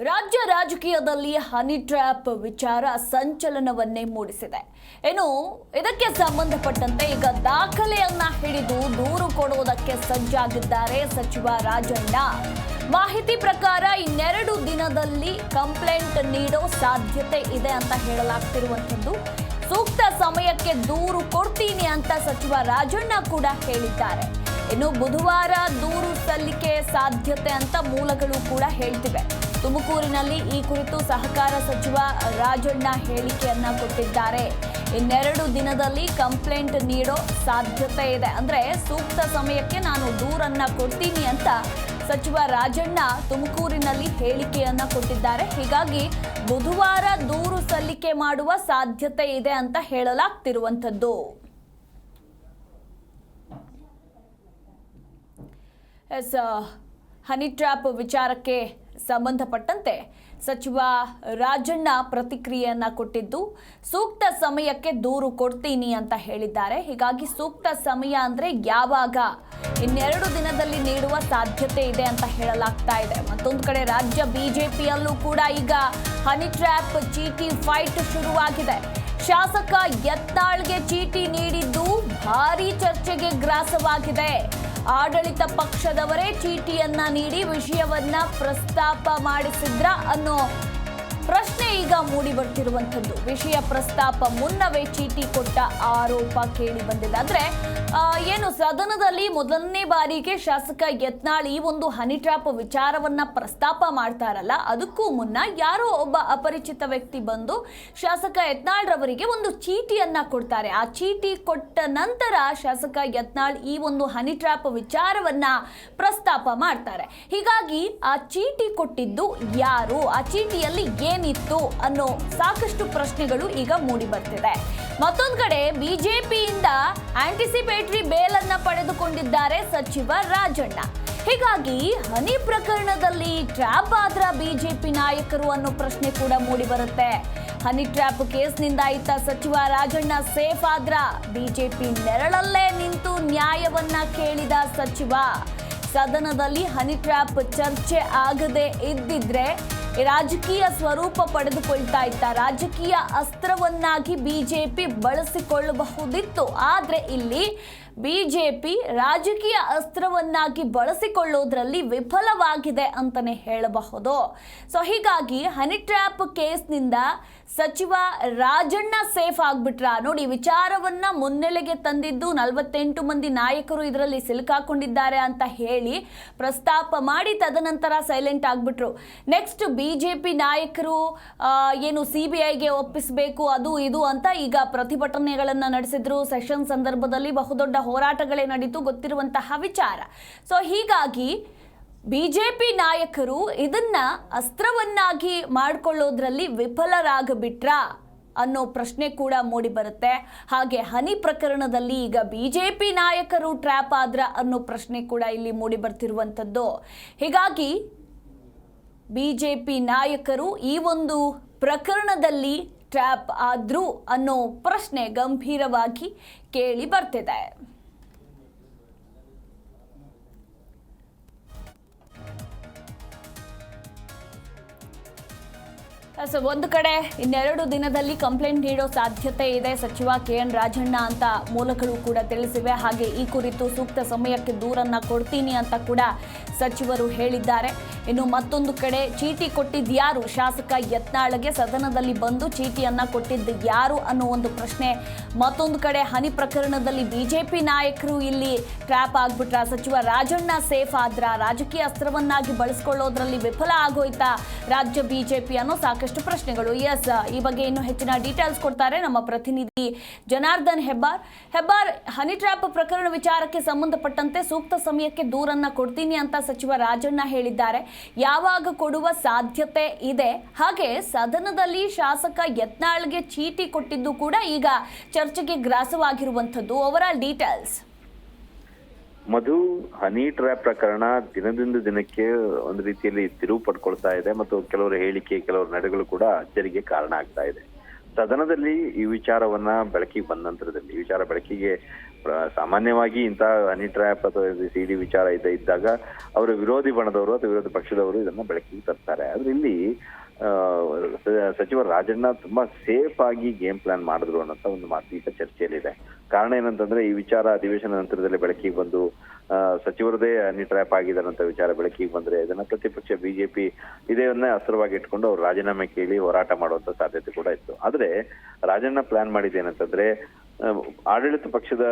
ರಾಜ್ಯ ರಾಜಕೀಯದಲ್ಲಿ honey trap ವಿಚಾರ ಸಂಚಲನವನ್ನೇ ಮೂಡಿಸಿದೆ. ಏನು ಇದಕ್ಕೆ ಸಂಬಂಧಪಟ್ಟಂತೆ ಈಗ ದಾಖಲೆಯನ್ನ ಹಿಡಿದು ದೂರು ಕೊಡುವುದಕ್ಕೆ ಸಜ್ಜಾಗಿದ್ದಾರೆ ಸಚಿವ ರಾಜಣ್ಣ. ಮಾಹಿತಿ ಪ್ರಕಾರ ಇನ್ನೆರಡು ದಿನದಲ್ಲಿ ಕಂಪ್ಲೇಂಟ್ ನೀಡೋ ಸಾಧ್ಯತೆ ಇದೆ ಅಂತ ಹೇಳಲಾಗ್ತಿರುವಂಥದ್ದು. ಸೂಕ್ತ ಸಮಯಕ್ಕೆ ದೂರು ಕೊಡ್ತೀನಿ ಅಂತ ಸಚಿವ ರಾಜಣ್ಣ ಕೂಡ ಹೇಳಿದ್ದಾರೆ. ಇನ್ನು ಬುಧವಾರ ದೂರು ಸಲ್ಲಿಕೆ ಸಾಧ್ಯತೆ ಅಂತ ಮೂಲಗಳು ಕೂಡ ಹೇಳ್ತಿವೆ. ತುಮಕೂರಿನಲ್ಲಿ ಈ ಕುರಿತು ಸಹಕಾರ ಸಚಿವ ರಾಜಣ್ಣ ಹೇಳಿಕೆಯನ್ನ ಕೊಟ್ಟಿದ್ದಾರೆ. ಇನ್ನೆರಡು ದಿನದಲ್ಲಿ ಕಂಪ್ಲೇಂಟ್ ನೀಡೋ ಸಾಧ್ಯತೆ ಇದೆ. ಅಂದ್ರೆ ಸೂಕ್ತ ಸಮಯಕ್ಕೆ ನಾನು ದೂರನ್ನ ಕೊಡ್ತೀನಿ ಅಂತ ಸಚಿವ ರಾಜಣ್ಣ ತುಮಕೂರಿನಲ್ಲಿ ಹೇಳಿಕೆಯನ್ನ ಕೊಟ್ಟಿದ್ದಾರೆ. ಹೀಗಾಗಿ ಬುಧವಾರ ದೂರು ಸಲ್ಲಿಕೆ ಮಾಡುವ ಸಾಧ್ಯತೆ ಇದೆ ಅಂತ ಹೇಳಲಾಗ್ತಿರುವಂಥದ್ದು. ಎಸ್, ಹನಿ ಟ್ರ್ಯಾಪ್ ವಿಚಾರಕ್ಕೆ ಸಂಬಂಧಪಟ್ಟಂತೆ ಸಚಿವ ರಾಜಣ್ಣ ಪ್ರತಿಕ್ರಿಯೆಯನ್ನ ಕೊಟ್ಟಿದ್ದು, ಸೂಕ್ತ ಸಮಯಕ್ಕೆ ದೂರು ಕೊಡ್ತೀನಿ ಅಂತ ಹೇಳಿದ್ದಾರೆ. ಹೀಗಾಗಿ ಸೂಕ್ತ ಸಮಯ ಅಂದ್ರೆ ಯಾವಾಗ? ಇನ್ನೆರಡು ದಿನದಲ್ಲಿ ನೀಡುವ ಸಾಧ್ಯತೆ ಇದೆ ಅಂತ ಹೇಳಲಾಗ್ತಾ ಇದೆ. ಮತ್ತೊಂದು ಕಡೆ ರಾಜ್ಯ ಬಿಜೆಪಿಯಲ್ಲೂ ಕೂಡ ಈಗ ಹನಿ ಟ್ರ್ಯಾಪ್ ಚೀಟಿ ಫೈಟ್ ಶುರುವಾಗಿದೆ. ಶಾಸಕ ಯತ್ನಾಳ್ಗೆ ಚೀಟಿ ನೀಡಿದ್ದು ಭಾರಿ ಚರ್ಚೆಗೆ ಗ್ರಾಸವಾಗಿದೆ. ಆಡಳಿತ ಪಕ್ಷದವರೇ ಚೀಟಿಯನ್ನ ನೀಡಿ ವಿಷಯವನ್ನ ಪ್ರಸ್ತಾಪ ಮಾಡಿಸಿದ್ರ ಅನ್ನೋ ಈಗ ಮೂಡಿ ಬರ್ತಿರುವಂಥದ್ದು ವಿಷಯ ಪ್ರಸ್ತಾಪ ಮುನ್ನವೇ ಚೀಟಿ ಕೊಟ್ಟ ಆರೋಪ ಕೇಳಿ ಬಂದಿದೆ ಅಂದ್ರೆ ಏನು ಸದನದಲ್ಲಿ ಮೊದಲನೇ ಬಾರಿಗೆ ಶಾಸಕ ಯತ್ನಾಳ್ ಈ ಒಂದು ಹನಿ ಟ್ರಾಪ್ ವಿಚಾರವನ್ನ ಪ್ರಸ್ತಾಪ ಮಾಡ್ತಾರಲ್ಲ, ಅದಕ್ಕೂ ಮುನ್ನ ಯಾರೋ ಒಬ್ಬ ಅಪರಿಚಿತ ವ್ಯಕ್ತಿ ಬಂದು ಶಾಸಕ ಯತ್ನಾಳ್ ರವರಿಗೆ ಒಂದು ಚೀಟಿಯನ್ನ ಕೊಡ್ತಾರೆ. ಆ ಚೀಟಿ ಕೊಟ್ಟ ನಂತರ ಶಾಸಕ ಯತ್ನಾಳ್ ಈ ಒಂದು ಹನಿ ಟ್ರಾಪ್ ವಿಚಾರವನ್ನ ಪ್ರಸ್ತಾಪ ಮಾಡ್ತಾರೆ. ಹೀಗಾಗಿ ಆ ಚೀಟಿ ಕೊಟ್ಟಿದ್ದು ಯಾರು? ಆ ಚೀಟಿಯಲ್ಲಿ ಏನಿತ್ತು? ಅನ್ನೋ ಸಾಕಷ್ಟು ಪ್ರಶ್ನೆಗಳು ಈಗ ಮೂಡಿ ಬರ್ತಿದೆ. ಮತ್ತೊಂದು ಕಡೆ ಬಿಜೆಪಿಯಿಂದ ಆಂಟಿಸಿಪೇಟರಿ ಬೇಲನ್ನ ಪಡೆದುಕೊಂಡಿದ್ದಾರೆ ಸಚಿವ ರಾಜಣ್ಣ. ಹೀಗಾಗಿ ಹನಿ ಪ್ರಕರಣದಲ್ಲಿ ಟ್ರ್ಯಾಪ್ ಆದ್ರ ಬಿಜೆಪಿ ನಾಯಕರು ಅನ್ನೋ ಪ್ರಶ್ನೆ ಕೂಡ ಮೂಡಿ ಬರುತ್ತೆ. ಹನಿ ಟ್ರ್ಯಾಪ್ ಕೇಸ್ನಿಂದ ಇತ್ತ ಸಚಿವ ರಾಜಣ್ಣ ಸೇಫ್ ಆದ್ರ. ಬಿಜೆಪಿ ನೆರಳಲ್ಲೇ ನಿಂತು ನ್ಯಾಯವನ್ನ ಕೇಳಿದ ಸಚಿವ. ಸದನದಲ್ಲಿ ಹನಿ ಟ್ರ್ಯಾಪ್ ಚರ್ಚೆ ಆಗದೆ ಇದ್ದಿದ್ರೆ ರಾಜಕೀಯ ಸ್ವರೂಪ ಪಡೆದುಕೊಳ್ತಾ ಇತ್ತ ರಾಜಕೀಯ ಅಸ್ತ್ರವನ್ನಾಗಿ ಬಿಜೆಪಿ ಬಳಸಿಕೊಳ್ಳಬಹುದಿತ್ತು. ಆದ್ರೆ ಇಲ್ಲಿ ಬಿಜೆಪಿ ರಾಜಕೀಯ ಅಸ್ತ್ರವನ್ನಾಗಿ ಬಳಸಿಕೊಳ್ಳೋದ್ರಲ್ಲಿ ವಿಫಲವಾಗಿದೆ ಅಂತಲೇ ಹೇಳಬಹುದು. ಸೊ ಹೀಗಾಗಿ ಹನಿ ಟ್ರ್ಯಾಪ್ ಕೇಸ್ನಿಂದ ಸಚಿವ ರಾಜಣ್ಣ ಸೇಫ್ ಆಗ್ಬಿಟ್ರ ನೋಡಿ, ವಿಚಾರವನ್ನ ಮುನ್ನೆಲೆಗೆ ತಂದಿದ್ದು ನಲವತ್ತೆಂಟು ಮಂದಿ ನಾಯಕರು ಇದರಲ್ಲಿ ಸಿಲುಕಾಕೊಂಡಿದ್ದಾರೆ ಅಂತ ಹೇಳಿ ಪ್ರಸ್ತಾಪ ಮಾಡಿ ತದನಂತರ ಸೈಲೆಂಟ್ ಆಗ್ಬಿಟ್ರು. ನೆಕ್ಸ್ಟ್ ಬಿಜೆಪಿ ನಾಯಕರು ಏನು ಸಿ ಬಿ ಐಗೆ ಒಪ್ಪಿಸಬೇಕು, ಅದು ಇದು ಅಂತ ಈಗ ಪ್ರತಿಭಟನೆಗಳನ್ನು ನಡೆಸಿದ್ರು. ಸೆಷನ್ ಸಂದರ್ಭದಲ್ಲಿ ಬಹುದೊಡ್ಡ ಹೋರಾಟಗಳೇ ನಡೀತು ಗೊತ್ತಿರುವಂತಹ ವಿಚಾರ. ಸೊ ಹೀಗಾಗಿ ಬಿಜೆಪಿ ನಾಯಕರು ಇದನ್ನ ಅಸ್ತ್ರವನ್ನಾಗಿ ಮಾಡಿಕೊಳ್ಳೋದ್ರಲ್ಲಿ ವಿಫಲರಾಗಬಿಟ್ರಾ ಅನ್ನೋ ಪ್ರಶ್ನೆ ಕೂಡ ಮೂಡಿ ಬರುತ್ತೆ. ಹಾಗೆ ಹನಿ ಪ್ರಕರಣದಲ್ಲಿ ಈಗ ಬಿಜೆಪಿ ನಾಯಕರು ಟ್ರ್ಯಾಪ್ ಆದ್ರ ಅನ್ನೋ ಪ್ರಶ್ನೆ ಕೂಡ ಇಲ್ಲಿ ಮೂಡಿ ಬರ್ತಿರುವಂಥದ್ದು. ಹೀಗಾಗಿ ಬಿಜೆಪಿ ನಾಯಕರು ಈ ಒಂದು ಪ್ರಕರಣದಲ್ಲಿ ಟ್ರ್ಯಾಪ್ ಆದ್ರು ಅನ್ನೋ ಪ್ರಶ್ನೆ ಗಂಭೀರವಾಗಿ ಕೇಳಿ ಬರ್ತಿದೆ. ಸೊ, ಒಂದು ಕಡೆ ಇನ್ನೆರಡು ದಿನದಲ್ಲಿ ಕಂಪ್ಲೇಂಟ್ ನೀಡೋ ಸಾಧ್ಯತೆ ಇದೆ. ಸಚಿವ ಕೆ ಎನ್ ರಾಜಣ್ಣ ಅಂತ ಮೂಲಗಳು ಕೂಡ ತಿಳಿಸಿವೆ. ಹಾಗೆ ಈ ಕುರಿತು ಸೂಕ್ತ ಸಮಯಕ್ಕೆ ದೂರನ್ನ ಕೊಡ್ತೀನಿ ಅಂತ ಕೂಡ ಸಚಿವರು ಹೇಳಿದ್ದಾರೆ. ಇನ್ನು ಮತ್ತೊಂದು ಕಡೆ ಚೀಟಿ ಕೊಟ್ಟಿದ್ದು ಯಾರು? ಶಾಸಕ ಯತ್ನಾಳಗೆ ಸದನದಲ್ಲಿ ಬಂದು ಚೀಟಿಯನ್ನ ಕೊಟ್ಟಿದ್ದು ಯಾರು ಅನ್ನೋ ಒಂದು ಪ್ರಶ್ನೆ. ಮತ್ತೊಂದು ಕಡೆ ಹನಿ ಪ್ರಕರಣದಲ್ಲಿ ಬಿಜೆಪಿ ನಾಯಕರು ಇಲ್ಲಿ ಟ್ರ್ಯಾಪ್ ಆಗ್ಬಿಟ್ರ. ಸಚಿವ ರಾಜಣ್ಣ ಸೇಫ್ ಆದ್ರ, ರಾಜಕೀಯ ಅಸ್ತ್ರವನ್ನಾಗಿ ಬಳಸ್ಕೊಳ್ಳೋದ್ರಲ್ಲಿ ವಿಫಲ ಆಗೋಯ್ತಾ ರಾಜ್ಯ ಬಿಜೆಪಿ ಅನ್ನೋ ಸಾಕಷ್ಟು ಪ್ರಶ್ನೆಗಳು. ಎಸ್ ಈ ಬಗ್ಗೆ ಇನ್ನು ಹೆಚ್ಚಿನ ಡೀಟೇಲ್ಸ್ ಕೊಡ್ತಾರೆ ನಮ್ಮ ಪ್ರತಿನಿಧಿ ಜನಾರ್ದನ್ ಹೆಬ್ಬಾರ್. ಹೆಬ್ಬಾರ್, ಹನಿ ಟ್ರ್ಯಾಪ್ ಪ್ರಕರಣ ವಿಚಾರಕ್ಕೆ ಸಂಬಂಧಪಟ್ಟಂತೆ ಸೂಕ್ತ ಸಮಯಕ್ಕೆ ದೂರನ್ನ ಕೊಡ್ತೀನಿ ಅಂತ ಸಚಿವ ರಾಜಣ್ಣ ಹೇಳಿದ್ದಾರೆ. ಯಾವಾಗ ಕೊಡುವ ಸಾಧ್ಯತೆ ಇದೆ? ಹಾಗೆ ಸದನದಲ್ಲಿ ಶಾಸಕ ಯತ್ನಾಳ್ಗೆ ಚೀಟಿ ಕೊಟ್ಟಿದ್ದು ಕೂಡ ಈಗ ಚರ್ಚೆಗೆ ಗ್ರಾಸವಾಗಿರುವಂಥದ್ದು. ಅವರ ಡೀಟೇಲ್ಸ್. ಮಧು, ಹನಿ ಟ್ರ್ಯಾಪ್ ಪ್ರಕರಣ ದಿನದಿಂದ ದಿನಕ್ಕೆ ಒಂದು ರೀತಿಯಲ್ಲಿ ತಿರುವು ಪಡ್ಕೊಳ್ತಾ ಇದೆ ಮತ್ತು ಕೆಲವರ ಹೇಳಿಕೆ, ಕೆಲವರ ನಡೆಗಳು ಕೂಡ ಅಚ್ಚರಿಗೆ ಕಾರಣ ಆಗ್ತಾ ಇದೆ. ಸದನದಲ್ಲಿ ಈ ವಿಚಾರವನ್ನ ಬೆಳಕಿಗೆ ಬಂದ ನಂತರದಲ್ಲಿ ವಿಚಾರ ಬೆಳಕಿಗೆ ಸಾಮಾನ್ಯವಾಗಿ ಇಂತಹ ಹನಿ ಟ್ರ್ಯಾಪ್ ಅಥವಾ ಸಿ ಡಿ ವಿಚಾರ ಇದ್ದ ಇದ್ದಾಗ ಅವರ ವಿರೋಧಿ ಬಣದವರು ಅಥವಾ ವಿರೋಧ ಪಕ್ಷದವರು ಇದನ್ನ ಬೆಳಕಿಗೆ ತರ್ತಾರೆ. ಆದ್ರೆ ಇಲ್ಲಿ ಸಚಿವ ರಾಜಣ್ಣ ತುಂಬಾ ಸೇಫ್ ಆಗಿ ಗೇಮ್ ಪ್ಲಾನ್ ಮಾಡಿದ್ರು ಅನ್ನೋಂತ ಒಂದು ಮಾತು ಈಗ ಚರ್ಚೆಯಲ್ಲಿದೆ. ಕಾರಣ ಏನಂತಂದ್ರೆ ಈ ವಿಚಾರ ಅಧಿವೇಶನ ನಂತರದಲ್ಲಿ ಬೆಳಕಿಗೆ ಬಂದು ಸಚಿವರದೇ ಹನಿ ಟ್ರ್ಯಾಪ್ ಆಗಿದ್ದಾರಂತ ವಿಚಾರ ಬೆಳಕಿಗೆ ಬಂದ್ರೆ ಇದನ್ನ ಪ್ರತಿಪಕ್ಷ ಬಿಜೆಪಿ ಇದನ್ನೇ ಅಸ್ತ್ರವಾಗಿ ಇಟ್ಕೊಂಡು ಅವ್ರು ರಾಜೀನಾಮೆ ಕೇಳಿ ಹೋರಾಟ ಮಾಡುವಂತ ಸಾಧ್ಯತೆ ಕೂಡ ಇತ್ತು. ಆದ್ರೆ ರಾಜಣ್ಣ ಪ್ಲಾನ್ ಮಾಡಿದ್ದೇನಂತಂದ್ರೆ ಆಡಳಿತ ಪಕ್ಷದ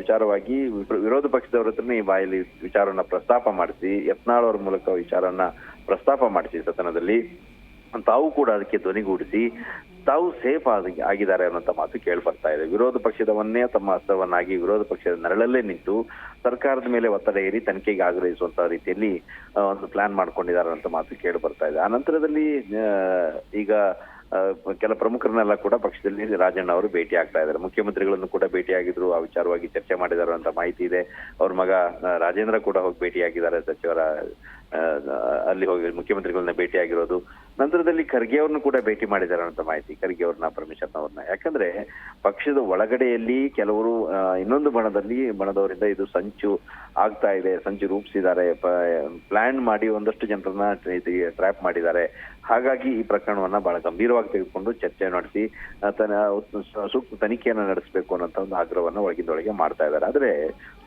ವಿಚಾರವಾಗಿ ವಿರೋಧ ಪಕ್ಷದವ್ರ ಹತ್ರನೇ ಈ ಬಾಯಲ್ಲಿ ವಿಚಾರವನ್ನ ಪ್ರಸ್ತಾಪ ಮಾಡಿಸಿ, ಯತ್ನಾಳ್ ಅವರ ಮೂಲಕ ವಿಚಾರವನ್ನ ಪ್ರಸ್ತಾಪ ಮಾಡಿಸಿ ಸದನದಲ್ಲಿ. ತಾವು ಕೂಡ ಅದಕ್ಕೆ ಧ್ವನಿಗೂಡಿಸಿ, ತಾವು ಸೇಫ್ ಆಗಿ, ಆಗಿದ್ದಾರೆ ಅನ್ನೋಂಥ ಮಾತು ಕೇಳ್ಬರ್ತಾ ಇದೆ. ವಿರೋಧ ಪಕ್ಷದವನ್ನೇ ತಮ್ಮ ಅಸ್ತ್ರವನ್ನಾಗಿ ವಿರೋಧ ಪಕ್ಷದ ನೆರಳಲ್ಲೇ ನಿಂತು ಸರ್ಕಾರದ ಮೇಲೆ ಒತ್ತಡ ಏರಿ ತನಿಖೆಗೆ ಆಗ್ರಹಿಸುವಂತ ರೀತಿಯಲ್ಲಿ ಒಂದು ಪ್ಲಾನ್ ಮಾಡ್ಕೊಂಡಿದ್ದಾರೆ ಅಂತ ಮಾತು ಕೇಳಿ ಬರ್ತಾ ಇದೆ. ಆ ನಂತರದಲ್ಲಿ ಈಗ ಕೆಲ ಪ್ರಮುಖರನ್ನೆಲ್ಲ ಕೂಡ ಪಕ್ಷದಲ್ಲಿ ರಾಜಣ್ಣ ಅವರು ಭೇಟಿ ಆಗ್ತಾ ಇದ್ದಾರೆ. ಮುಖ್ಯಮಂತ್ರಿಗಳನ್ನು ಕೂಡ ಭೇಟಿಯಾಗಿದ್ರು, ಆ ವಿಚಾರವಾಗಿ ಚರ್ಚೆ ಮಾಡಿದ್ದಾರೆ ಅಂತ ಮಾಹಿತಿ ಇದೆ. ಅವ್ರ ಮಗ ರಾಜೇಂದ್ರ ಕೂಡ ಹೋಗಿ ಭೇಟಿಯಾಗಿದ್ದಾರೆ, ಸಚಿವರ ಅಲ್ಲಿ ಹೋಗಿ ಮುಖ್ಯಮಂತ್ರಿಗಳನ್ನ ಭೇಟಿಯಾಗಿರೋದು. ನಂತರದಲ್ಲಿ ಖರ್ಗೆ ಅವ್ರನ್ನ ಕೂಡ ಭೇಟಿ ಮಾಡಿದ್ದಾರೆ ಅಂತ ಮಾಹಿತಿ, ಖರ್ಗೆ ಅವ್ರನ್ನ ಪರಮೇಶ್ವರ್ ಅವ್ರನ್ನ. ಯಾಕಂದ್ರೆ ಪಕ್ಷದ ಒಳಗಡೆಯಲ್ಲಿ ಕೆಲವರು ಇನ್ನೊಂದು ಬಣದಲ್ಲಿ, ಬಣದವರಿಂದ ಇದು ಸಂಚು ಆಗ್ತಾ ಇದೆ, ಸಂಚು ರೂಪಿಸಿದ್ದಾರೆ. ಪ್ಲಾನ್ ಮಾಡಿ ಒಂದಷ್ಟು ಜನರನ್ನ ಟ್ರ್ಯಾಪ್ ಮಾಡಿದ್ದಾರೆ. ಹಾಗಾಗಿ ಈ ಪ್ರಕರಣವನ್ನ ಬಹಳ ಗಂಭೀರವಾಗಿ ತೆಗೆದುಕೊಂಡು ಚರ್ಚೆ ನಡೆಸಿ ತನ್ನ ಸೂಕ್ತ ತನಿಖೆಯನ್ನು ನಡೆಸಬೇಕು ಅನ್ನೋಂತ ಒಂದು ಆಗ್ರಹವನ್ನ ಒಳಗಿಂದೊಳಗೆ ಮಾಡ್ತಾ ಇದ್ದಾರೆ. ಆದ್ರೆ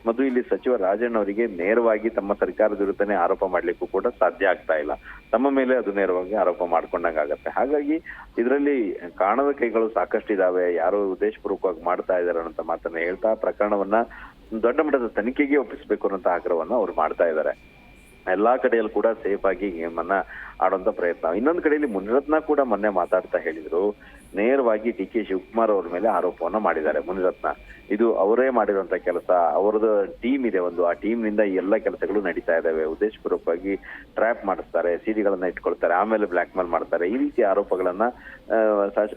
ಮತ್ತು ಇಲ್ಲಿ ಸಚಿವ ರಾಜಣ್ಣ ಅವರಿಗೆ ನೇರವಾಗಿ ತಮ್ಮ ಸರ್ಕಾರದ ವಿರುದ್ಧನೇ ಆರೋಪ ಮಾಡ್ಲಿಕ್ಕೂ ಕೂಡ ಸಾಧ್ಯ ಆಗ್ತಾ ಇಲ್ಲ. ತಮ್ಮ ಮೇಲೆ ಅದು ನೇರವಾಗಿ ಆರೋಪ ಮಾಡ್ಕೊಂಡಂಗ ಆಗತ್ತೆ. ಹಾಗಾಗಿ ಇದರಲ್ಲಿ ಕಾಣದ ಕೈಗಳು ಸಾಕಷ್ಟು ಇದಾವೆ. ಯಾರು ಉದ್ದೇಶಪೂರ್ವಕವಾಗಿ ಮಾಡ್ತಾ ಇದ್ದಾರೆ ಅಂತ ಮಾತನ್ನ ಹೇಳ್ತಾ ಪ್ರಕರಣವನ್ನ ದೊಡ್ಡ ಮಟ್ಟದ ತನಿಖೆಗೆ ಒಪ್ಪಿಸಬೇಕು ಅನ್ನೋ ಆಗ್ರಹವನ್ನ ಅವ್ರು ಮಾಡ್ತಾ ಇದ್ದಾರೆ. ಎಲ್ಲಾ ಕಡೆಯಲ್ಲೂ ಕೂಡ ಸೇಫ್ ಆಗಿ ಗೇಮ್ ಅನ್ನ ಆಡುವಂತ ಪ್ರಯತ್ನ. ಇನ್ನೊಂದು ಕಡೆಯಲ್ಲಿ ಮುನಿರತ್ನ ಕೂಡ ಮೊನ್ನೆ ಮಾತಾಡ್ತಾ ಹೇಳಿದ್ರು. ನೇರವಾಗಿ ಡಿ ಕೆ ಶಿವಕುಮಾರ್ ಅವ್ರ ಮೇಲೆ ಆರೋಪವನ್ನ ಮಾಡಿದ್ದಾರೆ ಮುನಿರತ್ನ. ಇದು ಅವರೇ ಮಾಡಿರುವಂತ ಕೆಲಸ. ಅವರದ ಟೀಮ್ ಇದೆ ಒಂದು. ಆ ಟೀಮ್ನಿಂದ ಎಲ್ಲ ಕೆಲಸಗಳು ನಡೀತಾ ಇದಾವೆ. ಉದ್ದೇಶಪೂರ್ವಕವಾಗಿ ಟ್ರ್ಯಾಪ್ ಮಾಡಿಸ್ತಾರೆ ಸಿಡಿಗಳನ್ನ ಇಟ್ಕೊಳ್ತಾರೆ, ಆಮೇಲೆ ಬ್ಲಾಕ್ ಮೇಲ್ ಮಾಡ್ತಾರೆ. ಈ ರೀತಿ ಆರೋಪಗಳನ್ನ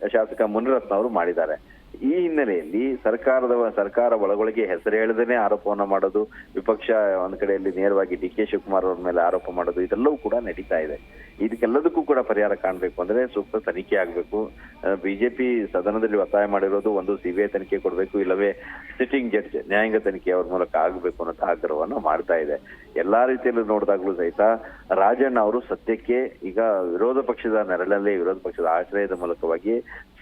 ಶಾಸಕ ಮುನಿರತ್ನ ಅವರು ಮಾಡಿದ್ದಾರೆ. ಈ ಹಿನ್ನೆಲೆಯಲ್ಲಿ ಸರ್ಕಾರದ ಸರ್ಕಾರ ಒಳಗೊಳಗೆ ಹೆಸರು ಹೇಳದೇನೆ ಆರೋಪವನ್ನು ಮಾಡೋದು, ವಿಪಕ್ಷ ಒಂದ್ ಕಡೆಯಲ್ಲಿ ನೇರವಾಗಿ ಡಿ ಕೆ ಶಿವಕುಮಾರ್ ಅವ್ರ ಮೇಲೆ ಆರೋಪ ಮಾಡೋದು, ಇದೆಲ್ಲವೂ ಕೂಡ ನಡೀತಾ ಇದೆ. ಇದಕ್ಕೆಲ್ಲದಕ್ಕೂ ಕೂಡ ಪರಿಹಾರ ಕಾಣಬೇಕು ಅಂದ್ರೆ ಸೂಕ್ತ ತನಿಖೆ ಆಗ್ಬೇಕು. ಬಿಜೆಪಿ ಸದನದಲ್ಲಿ ಒತ್ತಾಯ ಮಾಡಿರೋದು ಒಂದು ಸಿಬಿಐ ತನಿಖೆ ಕೊಡಬೇಕು, ಇಲ್ಲವೇ ಸಿಟ್ಟಿಂಗ್ ಜಡ್ಜ್ ನ್ಯಾಯಾಂಗ ತನಿಖೆ ಅವ್ರ ಮೂಲಕ ಆಗಬೇಕು ಅನ್ನೋ ಆಗ್ರಹವನ್ನು ಮಾಡ್ತಾ ಇದೆ. ಎಲ್ಲಾ ರೀತಿಯಲ್ಲೂ ನೋಡಿದಾಗ್ಲೂ ಸಹಿತ ರಾಜಣ್ಣ ಅವರು ಸತ್ಯಕ್ಕೆ ಈಗ ವಿರೋಧ ಪಕ್ಷದ ನೆರಳಲ್ಲೇ ವಿರೋಧ ಪಕ್ಷದ ಆಶ್ರಯದ ಮೂಲಕವಾಗಿ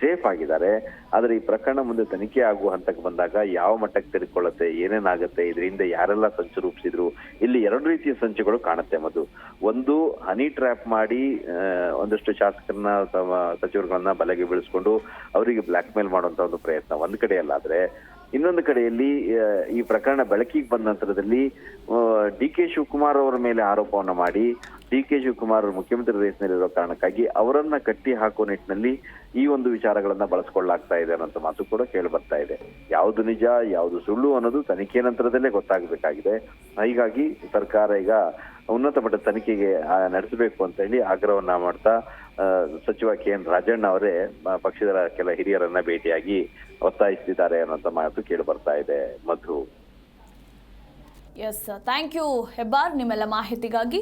ಸೇಫ್ ಆಗಿದ್ದಾರೆ, ಆದ್ರೆ ಈ ಪ್ರಕರಣ ಮುಂದೆ ತನಿಖೆ ಆಗುವ ಹಂತಕ್ಕೆ ಬಂದಾಗ ಯಾವ ಮಟ್ಟಕ್ಕೆ ತೆರೆದುಕೊಳ್ಳುತ್ತೆ ಏನೇನಾಗುತ್ತೆ ಇದರಿಂದ ಯಾರೆಲ್ಲ ಸಂಚು ರೂಪಿಸಿದ್ರು, ಇಲ್ಲಿ ಎರಡು ರೀತಿಯ ಸಂಚುಗಳು ಕಾಣುತ್ತೆ ಮದು ಒಂದು, ಹನಿ ಟ್ರ್ಯಾಪ್ ಮಾಡಿ ಒಂದಷ್ಟು ಶಾಸಕರನ್ನ ಸಚಿವರುಗಳನ್ನ ಬಲೆಗೆ ಬೀಳಿಸ್ಕೊಂಡು ಅವರಿಗೆ ಬ್ಲ್ಯಾಕ್ ಮೇಲ್ ಮಾಡುವಂತ ಒಂದು ಪ್ರಯತ್ನ. ಒಂದ್ ಕಡೆಯಲ್ಲಾದ್ರೆ ಇನ್ನೊಂದು ಕಡೆಯಲ್ಲಿ ಈ ಪ್ರಕರಣ ಬೆಳಕಿಗೆ ಬಂದ ನಂತರದಲ್ಲಿ ಡಿ ಕೆ ಶಿವಕುಮಾರ್ ಅವರ ಮೇಲೆ ಆರೋಪವನ್ನು ಮಾಡಿ ಡಿ ಕೆ ಶಿವಕುಮಾರ್ ಮುಖ್ಯಮಂತ್ರಿ ರೇಸ್ನಲ್ಲಿರೋ ಕಾರಣಕ್ಕಾಗಿ ಅವರನ್ನ ಕಟ್ಟಿ ಹಾಕುವ ನಿಟ್ಟಿನಲ್ಲಿ ಈ ಒಂದು ವಿಚಾರಗಳನ್ನ ಬಳಸ್ಕೊಳ್ಳಾಗ್ತಾ ಇದೆ ಅನ್ನೋ ಮಾತು ಕೂಡ ಕೇಳಿ ಬರ್ತಾ ಇದೆ. ಯಾವುದು ನಿಜ, ಯಾವುದು ಸುಳ್ಳು ಅನ್ನೋದು ತನಿಖೆ ನಂತರದಲ್ಲೇ ಗೊತ್ತಾಗಬೇಕಾಗಿದೆ. ಹೀಗಾಗಿ ಸರ್ಕಾರ ಈಗ ಉನ್ನತ ಮಟ್ಟದ ತನಿಖೆಗೆ ನಡೆಸಬೇಕು ಅಂತ ಹೇಳಿ ಆಗ್ರಹವನ್ನ ಮಾಡ್ತಾ ಸಚಿವ ಕೆ ಎನ್ ರಾಜಣ್ಣ ಅವರೇ ಪಕ್ಷದ ಕೆಲ ಹಿರಿಯರನ್ನ ಭೇಟಿಯಾಗಿ ಒತ್ತಾಯಿಸ್ತಿದ್ದಾರೆ ಅನ್ನೋಂಥ ಮಾತು ಕೇಳಿ ಬರ್ತಾ ಇದೆ. Madhu. Yes thank you Hebbar ನಿಮ್ಮೆಲ್ಲ ಮಾಹಿತಿಗಾಗಿ